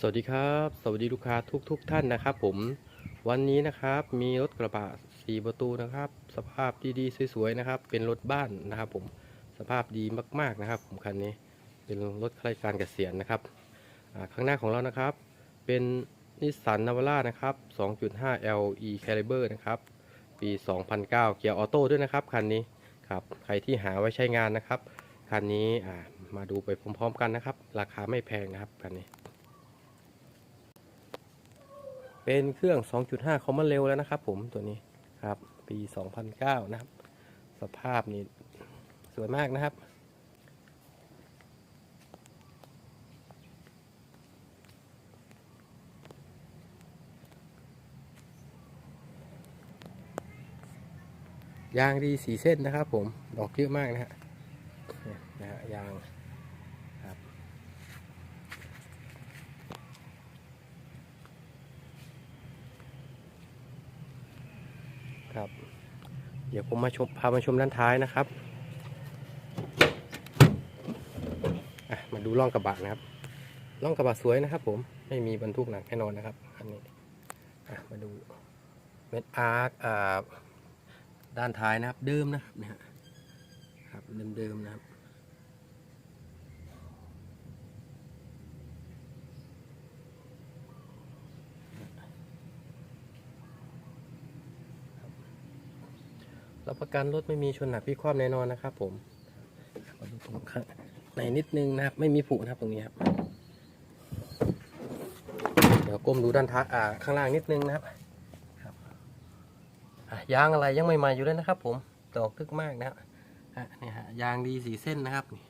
สวัสดีครับ สวัสดีลูกค้าทุกๆทท่านนะครับ ผมวันนี้นะครับมีรถกระบะ4ประตูนะครับ สภาพดีๆสวยๆนะครับ เป็นรถบ้านนะครับ ผมสภาพดีมากๆนะครับ ผมคันนี้เป็นรถข้าราชการเกษียณนะครับข้างหน้าของเรานะครับ เป็นนิสสันนาวาร่านะครับ 2.5 LE Caliber นะครับปี 2009 เกียร์ออโต้ด้วยนะครับคันนี้ครับใครที่หาไว้ใช้งานนะครับคันนี้มาดูไปพร้อมๆ กันนะครับ ราคาไม่แพงนะครับคันนี้ เป็นเครื่อง 2.5 คอมมอนเร็วแล้วนะครับผมตัวนี้ครับ ปี 2009 นะครับ สภาพนี่สวยมากนะครับ ยางดีสีเส้นนะครับผม ดอกเยอะมากนะฮะเนี่ยนะฮะยางครับ ครับ เดี๋ยวผมมาชมพามาชมด้านท้ายนะครับมาดูร่องกระบะนะครับร่องกระบะสวยนะครับ ผมไม่มีบรรทุกหนักแน่นอนนะครับอันนี้มาดูเม็ดอาร์คด้านท้ายนะครับเดิมนะครับเนี่ยฮะครับเดิมๆนะครับ รับประกันรถไม่มีชนหนักพิความแน่นอนนะครับ ผมมาดูตรงข้างในนิดนึงนะครับ ไม่มีผุนะครับตรงนี้ครับ เดี๋ยวก้มดูด้านท้ายอ่าข้างล่างนิดนึงนะครับครับยางอะไรยังใหม่ๆอยู่เลยนะครับ ผมดอกทึกมากนะครับอะนี่ฮะยางดีสีเส้นนะครับนี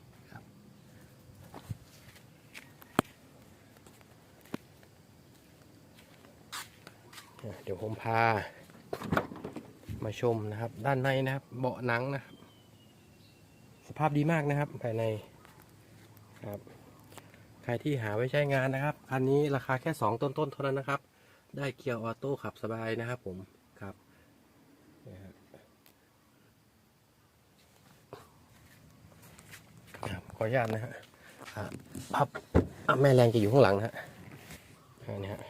่เดี๋ยวผมพา มาชมนะครับ ด้านในนะครับ เบาะหนังนะครับ สภาพดีมากนะครับ ภายในครับ ใครที่หาไว้ใช้งานนะครับ คันนี้ราคาแค่ 2 ต้นๆเท่านั้นนะครับ ได้เกียร์ออโต้ขับสบายนะครับผมครับครับขออนุญาตนะฮะพับแม่แรงจะอยู่ข้างหลังนะฮะอันนี้ฮะ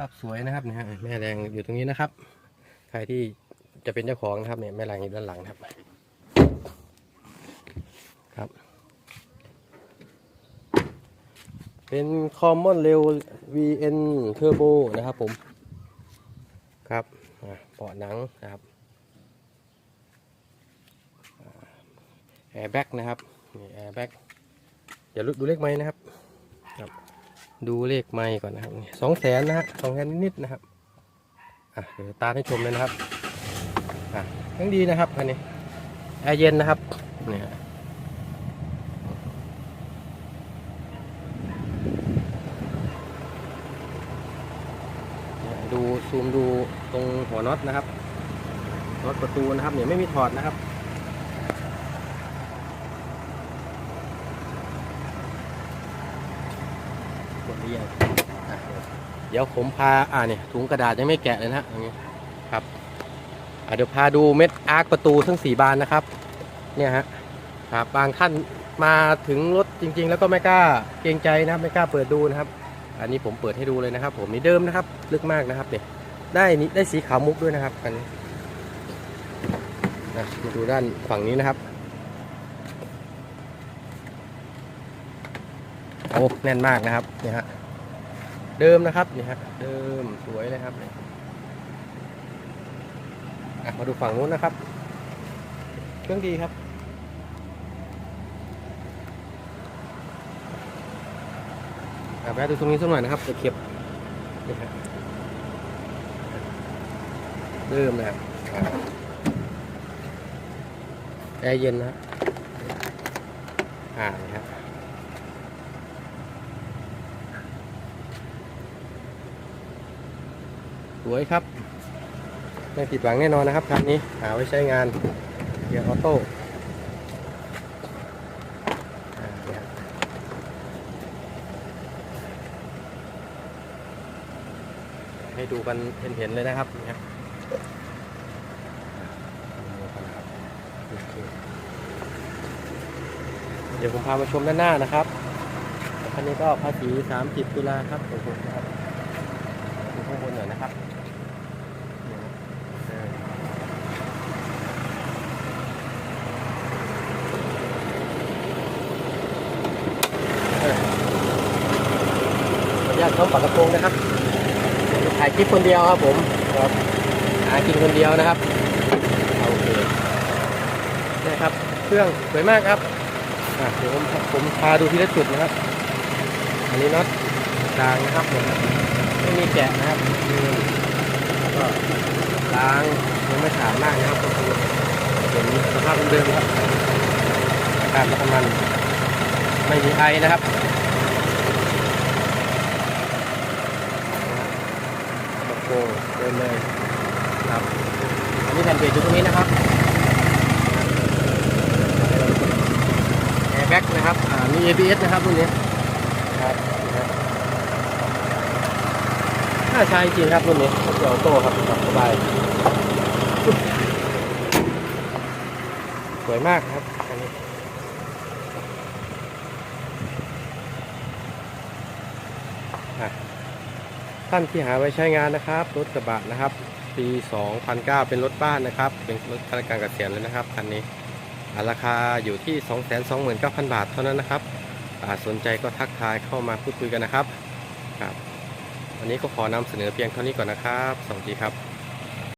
ภาพสวยนะครับนี่ยฮะแม่แรงอยู่ตรงนี้นะครับ ใครที่จะเป็นเจ้าของนะครับเนี่ยแม่แรงอยู่ด้านหลังครับ ครับ เป็น Common Rail VN Turbo นะครับผม ครับเบาะหนังนะครับแอร์แบ็กนะครับนี่แอร์แบ็กเดี๋ยวดูเลขไม้นะครับครับ ดูเลขไม้ก่อนนะครับสองแสนนะฮะสองแสนนิดๆนะครับอะเดี๋ยวตาให้ชมเลยนะครับอะยังดีนะครับคันนี้แอร์เย็นนะครับเนี่ยเนี่ยดูซูมดูตรงหัวน็อตนะครับน็อตประตูนะครับเนี่ยไม่มีถอดนะครับ กดหรือยังอะ เดี๋ยวผมพาอ่าเนี่ยถุงกระดาษยังไม่แกะเลยนะฮะอย่างนี้ครับอะเดี๋ยวพาดูเม็ดอาร์คประตูทั้งสี่บานนะครับ เนี่ยฮะครับบางท่านมาถึงรถจริง ๆ แล้วก็ไม่กล้าเกรงใจนะครับไม่กล้าเปิดดูนะครับ อันนี้ผมเปิดให้ดูเลยนะครับ ผมนี่เดิมนะครับ ลึกมากนะครับเนี่ยได้นี่ได้สีขาวมุกด้วยนะครับอันนี้นะมาดูด้านฝั่งนี้นะครับ อ้แน่นมากนะครับเนี่ยฮะเดิมนะครับนี่ฮะเดิมสวยเลยครับมาดูฝั่งนู้นนะครับ เครื่องดีครับอะแวะดูตรงนี้สักหน่อยนะครับตะเข็บนี่ฮะเดิมนะครับแอร์เย็นนะอ่านี่ฮะ สวยครับ ไม่ผิดหวังแน่นอนนะครับคันนี้หาไว้ใช้งานเกียร์ออโต้ให้ดูกันเห็นๆเลยนะครับเนี่ยเดี๋ยวผมพามาชมด้านหน้านะครับ คันนี้ก็ภาษี 30 ตุลาครับโอ้โหครับางบนหน่อยนะครับเออญาตเขาฝากระโปรงนะครับถ่ายคลิปคนเดียวครับผมครับหากินคนเดียวนะครับโอเคนี่ครับ เครื่องสวยมากครับอะเดี๋ยวผมผมพาดูทีละจุดนะครับ อันนี้น็อตกลางนะครับผม ไม่มีแกะนะครับแล้วก็ล้างยังไม่ขาดมากนะครับก็คือเห็นสภาพเดิมครับอากาศน้ำมันไม่มีไอนะครับกโปรงเดินเลยครับอันนี้แผ่นเบรกอยู่ตรงนี้นะครับแอร์แบ็กนะครับอ่ามี ABS นะครับรุ่นนี้ครับ น่าใช้จริงครับรุ่นนี้รถออโต้ครับสบายสวยมากครับอันนี้ท่านที่หาไว้ใช้งานนะครับ รถกระบะนะครับ ปี 2009 เป็นรถบ้านนะครับ เป็นรถข้าราชการเกษียณเลยนะครับคันนี้ราคาอยู่ที่ 229,000 บาทเท่านั้นนะครับสนใจก็ทักทายเข้ามาพูดคุยกันนะครับครับ วันนี้ก็ขอนำเสนอเพียงเท่านี้ก่อนนะครับ สวัสดีครับ